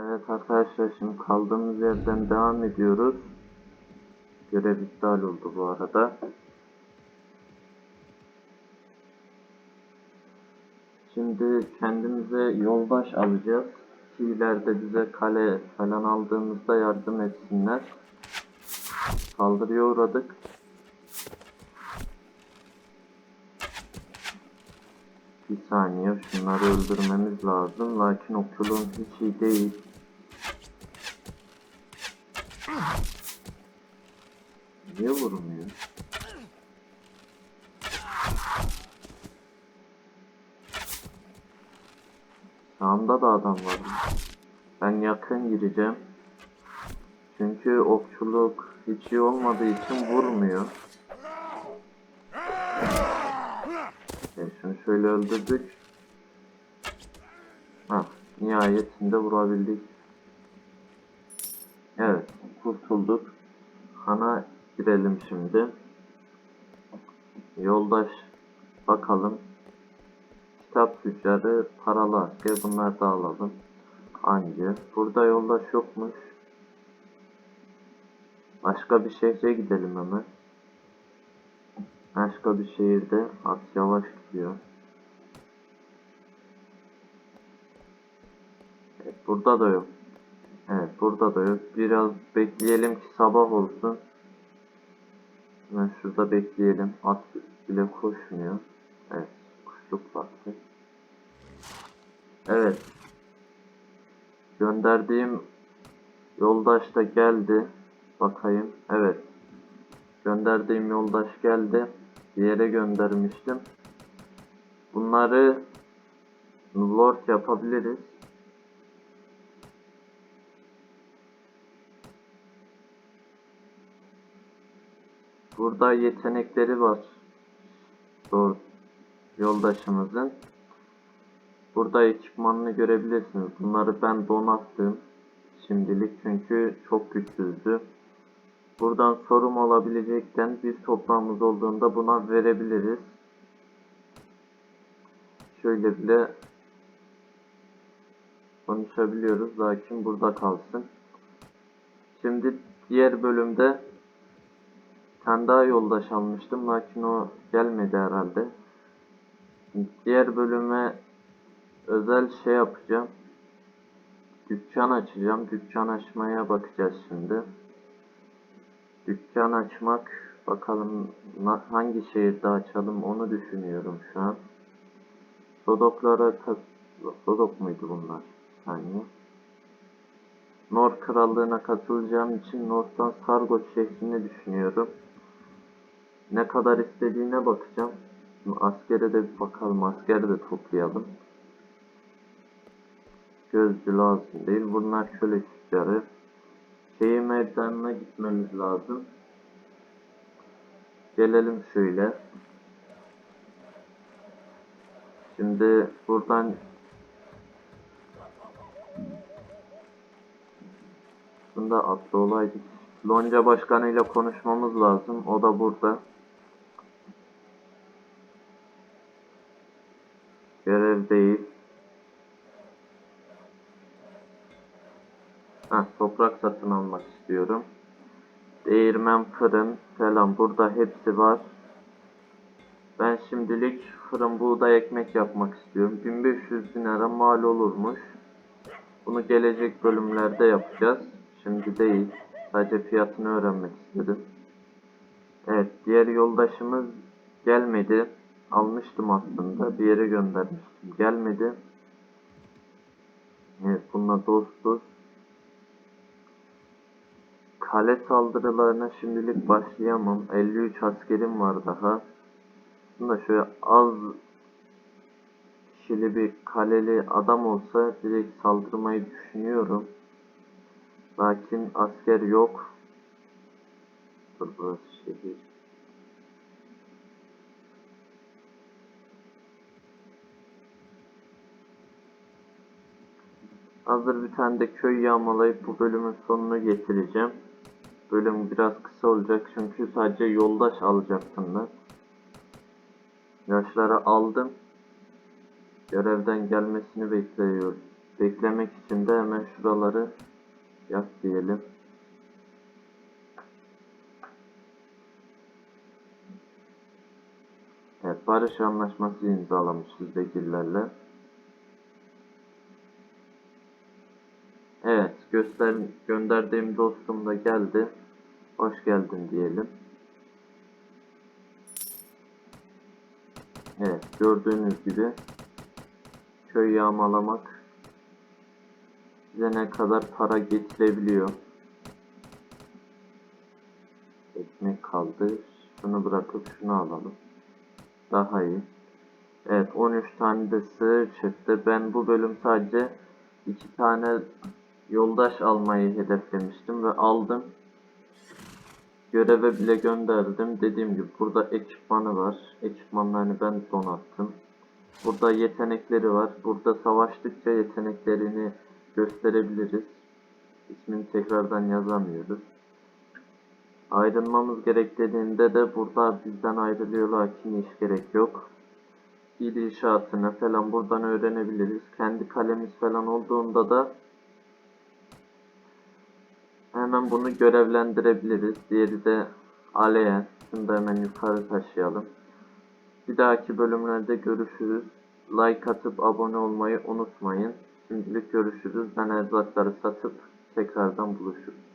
Evet arkadaşlar şimdi kaldığımız yerden devam ediyoruz. Görev iptal oldu bu arada. Şimdi kendimize yoldaş alacağız. Ki bize kale falan aldığımızda yardım etsinler. Saldırıya uğradık. Bir saniye şunları öldürmemiz lazım. Lakin okçuluğum hiç iyi değil. Niye vurmuyor? Sağımda da adam var. Ben yakın gireceğim. Çünkü okçuluk hiç iyi olmadığı için vurmuyor. E şunu şöyle öldürdük. Ha, nihayetinde vurabildik. Evet, kurtulduk. Han'a girelim şimdi. Yoldaş bakalım. Kitap tüccarı, paralı asker bunları da alalım. Anca. Burada yoldaş yokmuş. Başka bir şehre gidelim hemen. Başka bir şehirde at yavaş gidiyor. Evet, burada da yok. Evet burada da yok. Biraz bekleyelim ki sabah olsun. Hemen şurada bekleyelim. At bile koşmuyor. Evet. Kuşluk vakti. Evet. Gönderdiğim yoldaş da geldi. Bakayım. Evet. Gönderdiğim yoldaş geldi. Bir yere göndermiştim. Bunları Lord yapabiliriz. Burada yetenekleri var. Doğru. Yoldaşımızın. Burada ekipmanını görebilirsiniz. Bunları ben donattım. Şimdilik çünkü çok güçsüzdü. Buradan sorum olabilecekten bir toprağımız olduğunda buna verebiliriz. Şöyle bile konuşabiliyoruz. Lakin burada kalsın. Şimdi diğer bölümde tane daha yoldaş almıştım. Lakin o gelmedi herhalde. Diğer bölüme özel şey yapacağım. Dükkan açacağım. Dükkan açmaya bakacağız şimdi. Dükkan açmak bakalım hangi şehirde açalım onu düşünüyorum şu an. Sodoklara kat Sodok muydu bunlar? Saniye. Nor krallığına katılacağım için North'tan Sargot şehrini düşünüyorum. Ne kadar istediğine bakacağım. Şimdi askere de bir bakalım. Askeri de toplayalım. Gözcü lazım değil. Bunlar şöyle tüccarı. Şehir meydanına gitmemiz lazım. Gelelim şöyle. Şimdi buradan Bunda atlı olaydık. Lonca başkanıyla konuşmamız lazım. O da burada. Görev değil. Heh, toprak satın almak istiyorum. Değirmen, fırın falan burada hepsi var. Ben şimdilik fırın buğday ekmek yapmak istiyorum. 1500 dinara mal olurmuş. Bunu gelecek bölümlerde yapacağız. Şimdi değil. Sadece fiyatını öğrenmek istedim. Evet, diğer yoldaşımız gelmedi. Almıştım aslında. Bir yere göndermiştim. Gelmedi. Evet, bununla dostuz. Kale saldırılarına şimdilik başlayamam. 53 askerim var daha. Aslında şöyle az kişili bir kaleli adam olsa direkt saldırmayı düşünüyorum. Lakin asker yok. Dur burası şehir. Hazır bir tane de köy yağmalayıp bu bölümün sonunu getireceğim. Bölüm biraz kısa olacak çünkü sadece yoldaş alacaktım ben. Yaşları aldım. Görevden gelmesini bekliyorum. Beklemek için de hemen şuraları yap diyelim. Evet, barış anlaşması imzalamışız vekillerle. Evet, göster gönderdiğim dostum da geldi. Hoş geldin diyelim. Evet, gördüğünüz gibi köy yağmalamak size ne kadar para getirebiliyor. Ekmek kaldı. Şunu bırakıp şunu alalım. Daha iyi. Evet 13 tane de sığır çıktı. Ben bu bölüm sadece 2 tane yoldaş almayı hedeflemiştim ve aldım. Göreve bile gönderdim. Dediğim gibi burada ekipmanı var. Ekipmanlarını ben donattım. Burada yetenekleri var. Burada savaştıkça yeteneklerini gösterebiliriz. İsmini tekrardan yazamıyoruz. Ayrılmamız gerek dediğinde de burada bizden ayrılıyor lakin hiç gerek yok. İl inşaatını falan buradan öğrenebiliriz. Kendi kalemiz falan olduğunda da hemen bunu görevlendirebiliriz. Diğeri de Aleyen. Şunu da hemen yukarı taşıyalım. Bir dahaki bölümlerde görüşürüz. Like atıp abone olmayı unutmayın. Şimdilik görüşürüz. Ben erzakları satıp tekrardan buluşuruz.